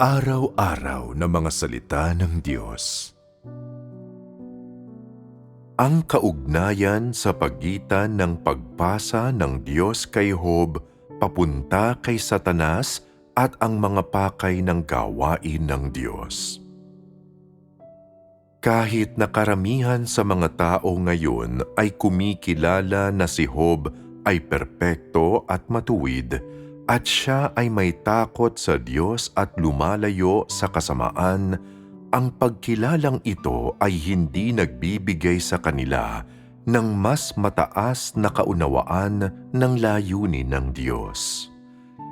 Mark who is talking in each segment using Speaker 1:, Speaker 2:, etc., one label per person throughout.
Speaker 1: Araw-araw na mga salita ng Diyos. Ang kaugnayan sa pagitan ng pagpasa ng Diyos kay Job papunta kay Satanas at ang mga pakay ng gawain ng Diyos. Kahit na karamihan sa mga tao ngayon ay kumikilala na si Job ay perpekto at matuwid, at siya ay may takot sa Diyos at lumalayo sa kasamaan, ang pagkilalang ito ay hindi nagbibigay sa kanila ng mas mataas na kaunawaan ng layunin ng Diyos.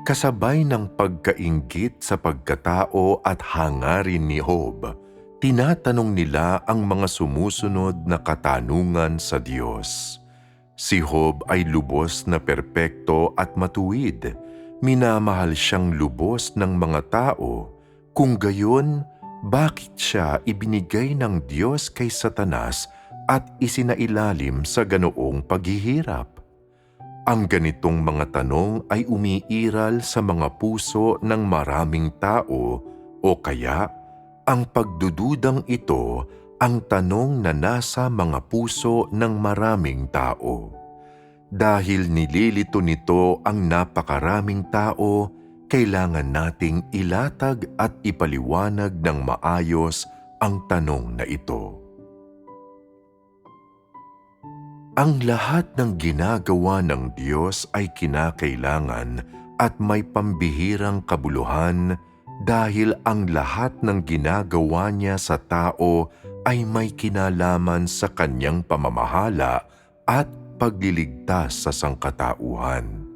Speaker 1: Kasabay ng pagkaingit sa pagkatao at hangarin ni Job, tinatanong nila ang mga sumusunod na katanungan sa Diyos. Si Job ay lubos na perpekto at matuwid, minamahal siyang lubos ng mga tao, kung gayon, bakit siya ibinigay ng Diyos kay Satanas at isinailalim sa ganoong paghihirap? Ang ganitong mga tanong ay umiiral sa mga puso ng maraming tao o kaya ang pagdududang ito ang tanong na nasa mga puso ng maraming tao. Dahil nililito nito ang napakaraming tao, kailangan nating ilatag at ipaliwanag ng maayos ang tanong na ito. Ang lahat ng ginagawa ng Diyos ay kinakailangan at may pambihirang kabuluhan dahil ang lahat ng ginagawa niya sa tao ay may kinalaman sa kanyang pamamahala at pagliligtas sa sangkatauhan.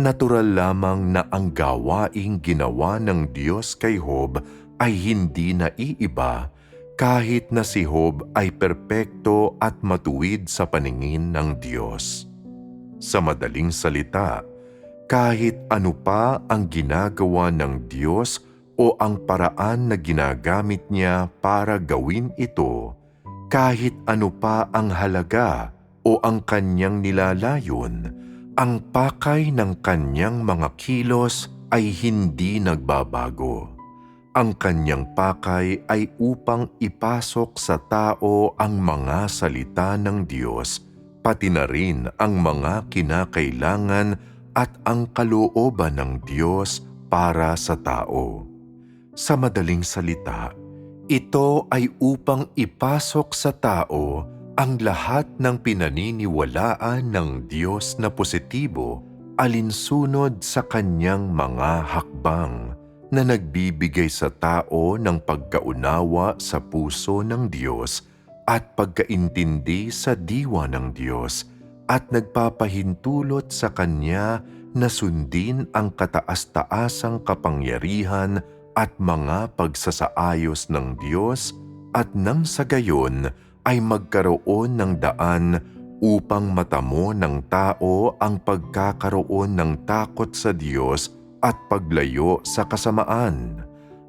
Speaker 1: Natural lamang na ang gawaing ginawa ng Diyos kay Job ay hindi naiiba kahit na si Job ay perpekto at matuwid sa paningin ng Diyos. Sa madaling salita, kahit ano pa ang ginagawa ng Diyos o ang paraan na ginagamit niya para gawin ito, kahit ano pa ang halaga o ang kanyang nilalayon, ang pakay ng kanyang mga kilos ay hindi nagbabago. Ang kanyang pakay ay upang ipasok sa tao ang mga salita ng Diyos, pati na rin ang mga kinakailangan at ang kalooban ng Diyos para sa tao. Sa madaling salita, ito ay upang ipasok sa tao ang lahat ng pinaniniwalaan ng Diyos na positibo alinsunod sa kanyang mga hakbang na nagbibigay sa tao ng pagkaunawa sa puso ng Diyos at pagkaintindi sa diwa ng Diyos at nagpapahintulot sa Kanya na sundin ang kataas-taasang kapangyarihan at mga pagsasaayos ng Diyos at nang sa gayon ay magkaroon ng daan upang matamo ng tao ang pagkakaroon ng takot sa Diyos at paglayo sa kasamaan.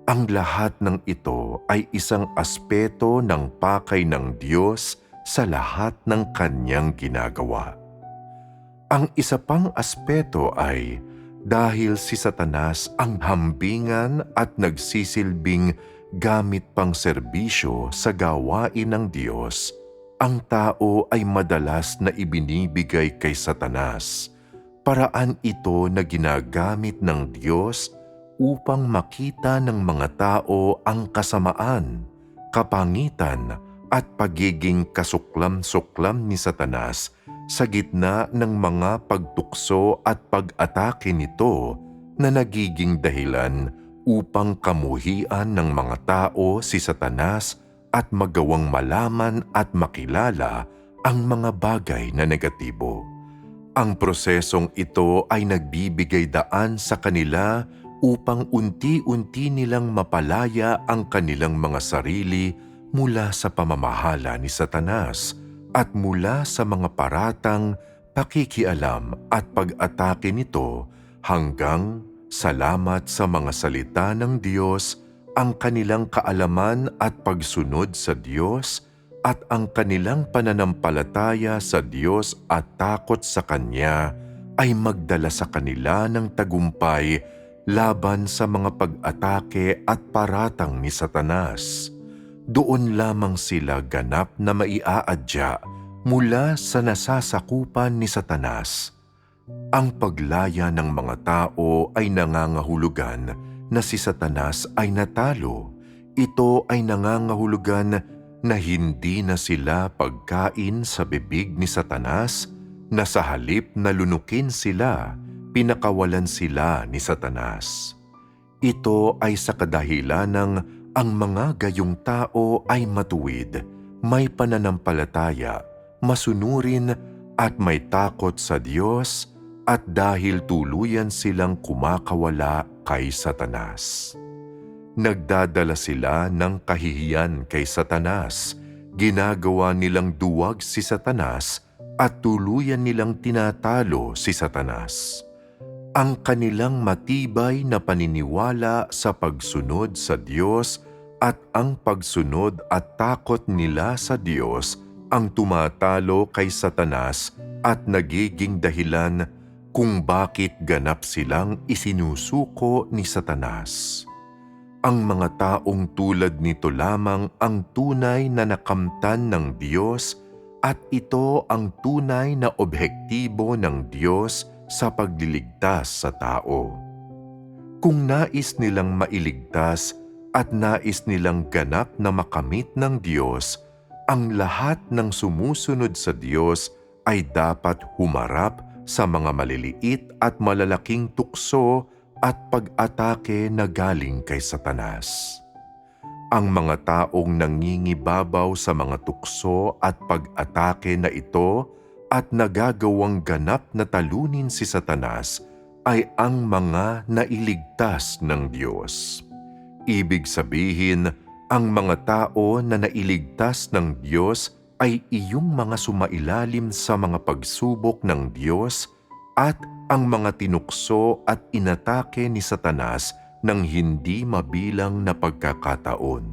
Speaker 1: Ang lahat ng ito ay isang aspeto ng pakay ng Diyos sa lahat ng kanyang ginagawa. Ang isa pang aspeto ay dahil si Satanas ang hambingan at nagsisilbing gamit pang serbisyo sa gawain ng Diyos, ang tao ay madalas na ibinibigay kay Satanas. Paraan ito na ginagamit ng Diyos upang makita ng mga tao ang kasamaan, kapangitan at pagiging kasuklam-suklam ni Satanas sa gitna ng mga pagtukso at pag-atake nito na nagiging dahilan upang kamuhian ng mga tao si Satanas at magawang malaman at makilala ang mga bagay na negatibo. Ang prosesong ito ay nagbibigay daan sa kanila upang unti-unti nilang mapalaya ang kanilang mga sarili mula sa pamamahala ni Satanas at mula sa mga paratang pakikialam at pag-atake nito hanggang salamat sa mga salita ng Diyos ang kanilang kaalaman at pagsunod sa Diyos at ang kanilang pananampalataya sa Diyos at takot sa Kanya ay magdala sa kanila ng tagumpay laban sa mga pag-atake at paratang ni Satanas. Doon lamang sila ganap na maiaadya mula sa nasasakupan ni Satanas. Ang paglaya ng mga tao ay nangangahulugan na si Satanas ay natalo. Ito ay nangangahulugan na hindi na sila pagkain sa bibig ni Satanas na sa halip na lunukin sila, pinakawalan sila ni Satanas. Ito ay sa kadahilan ng ang mga gayong tao ay matuwid, may pananampalataya, masunurin at may takot sa Diyos at dahil tuluyan silang kumakawala kay Satanas. Nagdadala sila ng kahihiyan kay Satanas, ginagawa nilang duwag si Satanas at tuluyan nilang tinatalo si Satanas. Ang kanilang matibay na paniniwala sa pagsunod sa Diyos at ang pagsunod at takot nila sa Diyos ang tumatalo kay Satanas at nagiging dahilan kung bakit ganap silang isinusuko ni Satanas. Ang mga taong tulad nito lamang ang tunay na nakamtan ng Diyos at ito ang tunay na objektibo ng Diyos sa pagliligtas sa tao. Kung nais nilang mailigtas at nais nilang ganap na makamit ng Diyos, ang lahat ng sumusunod sa Diyos ay dapat humarap sa mga maliliit at malalaking tukso at pag-atake na galing kay Satanas. Ang mga taong nangingibabaw sa mga tukso at pag-atake na ito at nagagawang ganap na talunin si Satanas ay ang mga nailigtas ng Diyos. Ibig sabihin, ang mga tao na nailigtas ng Diyos ay iyong mga sumailalim sa mga pagsubok ng Diyos at ang mga tinukso at inatake ni Satanas ng hindi mabilang na pagkakataon.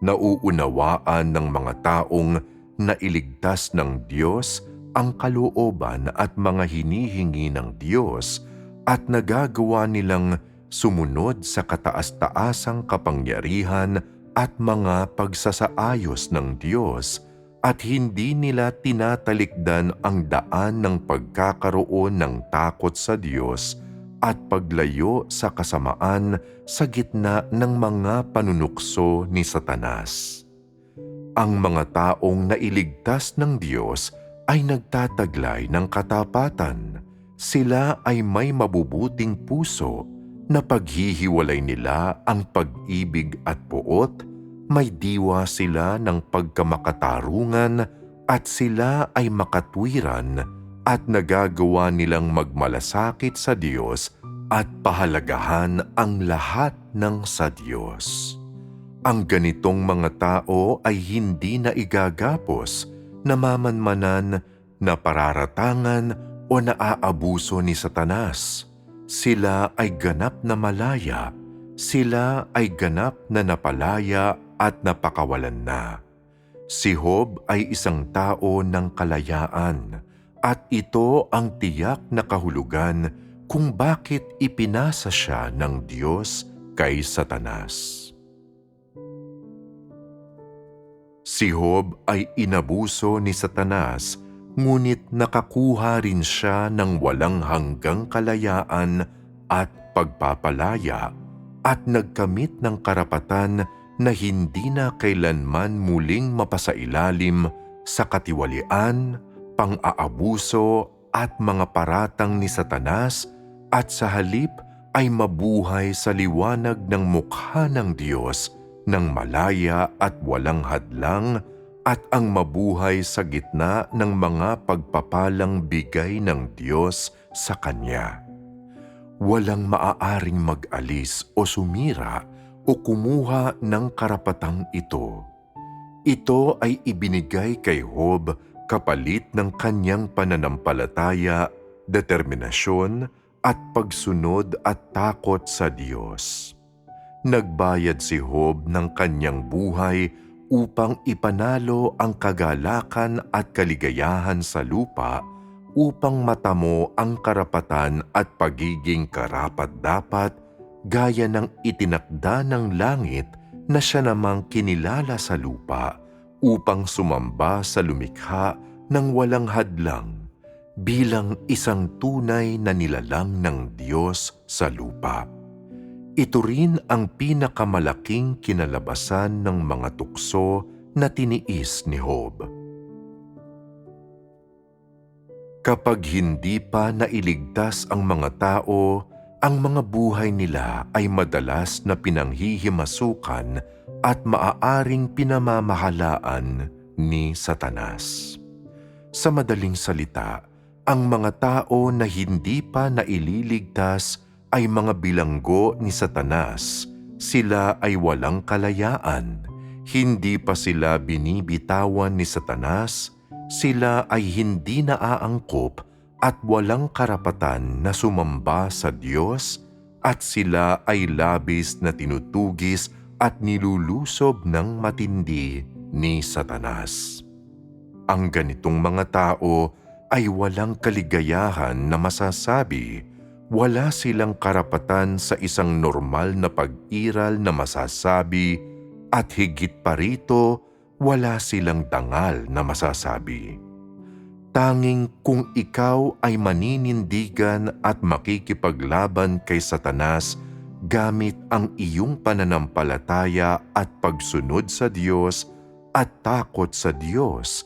Speaker 1: Nauunawaan ng mga taong nailigtas ng Diyos ang kalooban at mga hinihingi ng Diyos at nagagawa nilang sumunod sa kataas-taasang kapangyarihan at mga pagsasaayos ng Diyos at hindi nila tinatalikdan ang daan ng pagkakaroon ng takot sa Diyos at paglayo sa kasamaan sa gitna ng mga panunukso ni Satanas. Ang mga taong nailigtas ng Diyos ay nagtataglay ng katapatan. Sila ay may mabubuting puso na paghihiwalay nila ang pag-ibig at puot may diwa sila ng pagkamakatarungan at sila ay makatwiran at nagagawa nilang magmalasakit sa Diyos at pahalagahan ang lahat ng sa Diyos. Ang ganitong mga tao ay hindi na igagapos, namamanmanan, na pararatangan o naaabuso ni Satanas. Sila ay ganap na malaya, sila ay ganap na napalaya at napakawalan na. Si Job ay isang tao ng kalayaan at ito ang tiyak na kahulugan kung bakit ipinasa siya ng Diyos kay Satanas. Si Job ay inabuso ni Satanas ngunit nakakuha rin siya ng walang hanggang kalayaan at pagpapalaya at nagkamit ng karapatan na hindi na kailanman muling mapasailalim sa katiwalian, pang-aabuso at mga paratang ni Satanas at sa halip ay mabuhay sa liwanag ng mukha ng Diyos ng malaya at walang hadlang at ang mabuhay sa gitna ng mga pagpapalang bigay ng Diyos sa Kanya. Walang maaaring mag-alis o sumira o kumuha ng karapatang ito. Ito ay ibinigay kay Job kapalit ng kanyang pananampalataya, determinasyon at pagsunod at takot sa Diyos. Nagbayad si Job ng kanyang buhay upang ipanalo ang kagalakan at kaligayahan sa lupa upang matamo ang karapatan at pagiging karapat-dapat gaya ng itinakda ng langit na siya namang kinilala sa lupa upang sumamba sa lumikha ng walang hadlang bilang isang tunay na nilalang ng Diyos sa lupa. Ito rin ang pinakamalaking kinalabasan ng mga tukso na tiniis ni Job. Kapag hindi pa nailigtas ang mga tao, ang mga buhay nila ay madalas na pinanghihimasukan at maaaring pinamamahalaan ni Satanas. Sa madaling salita, ang mga tao na hindi pa naililigtas ay mga bilanggo ni Satanas. Sila ay walang kalayaan. Hindi pa sila binibitawan ni Satanas. Sila ay hindi naaangkop at walang karapatan na sumamba sa Diyos at sila ay labis na tinutugis at nilulusob ng matindi ni Satanas. Ang ganitong mga tao ay walang kaligayahan na masasabi. Wala silang karapatan sa isang normal na pag-iral na masasabi at higit pa rito, wala silang dangal na masasabi. Tanging kung ikaw ay maninindigan at makikipaglaban kay Satanas gamit ang iyong pananampalataya at pagsunod sa Diyos at takot sa Diyos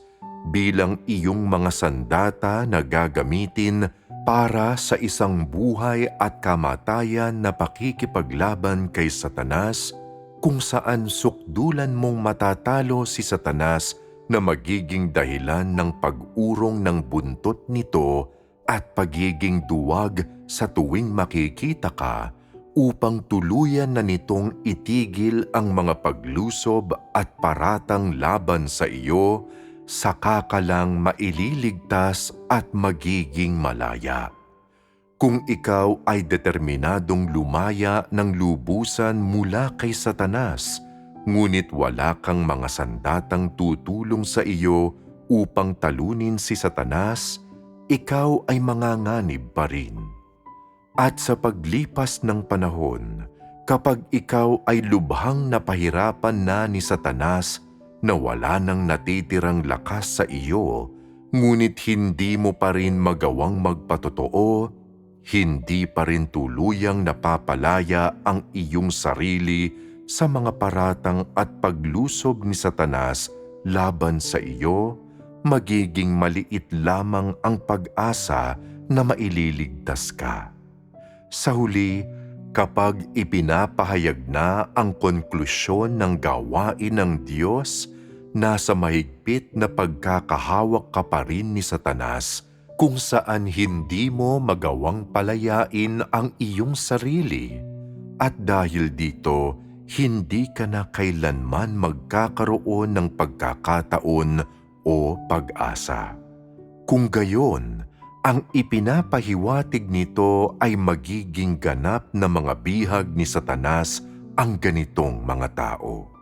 Speaker 1: bilang iyong mga sandata na gagamitin para sa isang buhay at kamatayan na pakikipaglaban kay Satanas kung saan sukdulan mong matatalo si Satanas na magiging dahilan ng pag-urong ng buntot nito at pagiging duwag sa tuwing makikita ka upang tuluyan na nitong itigil ang mga paglusob at paratang laban sa iyo, saka ka lang maililigtas at magiging malaya. Kung ikaw ay determinadong lumaya ng lubusan mula kay Satanas, ngunit wala kang mga sandatang tutulong sa iyo upang talunin si Satanas, ikaw ay manganganib pa rin. At sa paglipas ng panahon, kapag ikaw ay lubhang napahirapan na ni Satanas na wala nang natitirang lakas sa iyo, ngunit hindi mo pa rin magawang magpatotoo, hindi pa rin tuluyang napapalaya ang iyong sarili sa mga paratang at paglusob ni Satanas laban sa iyo, magiging maliit lamang ang pag-asa na maililigtas ka. Sa huli, kapag ipinapahayag na ang konklusyon ng gawain ng Diyos, nasa mahigpit na pagkakahawak ka pa rin ni Satanas kung saan hindi mo magawang palayain ang iyong sarili. At dahil dito, hindi ka na kailanman magkakaroon ng pagkakataon o pag-asa. Kung gayon, ang ipinapahiwatig nito ay magiging ganap na mga bihag ni Satanas ang ganitong mga tao.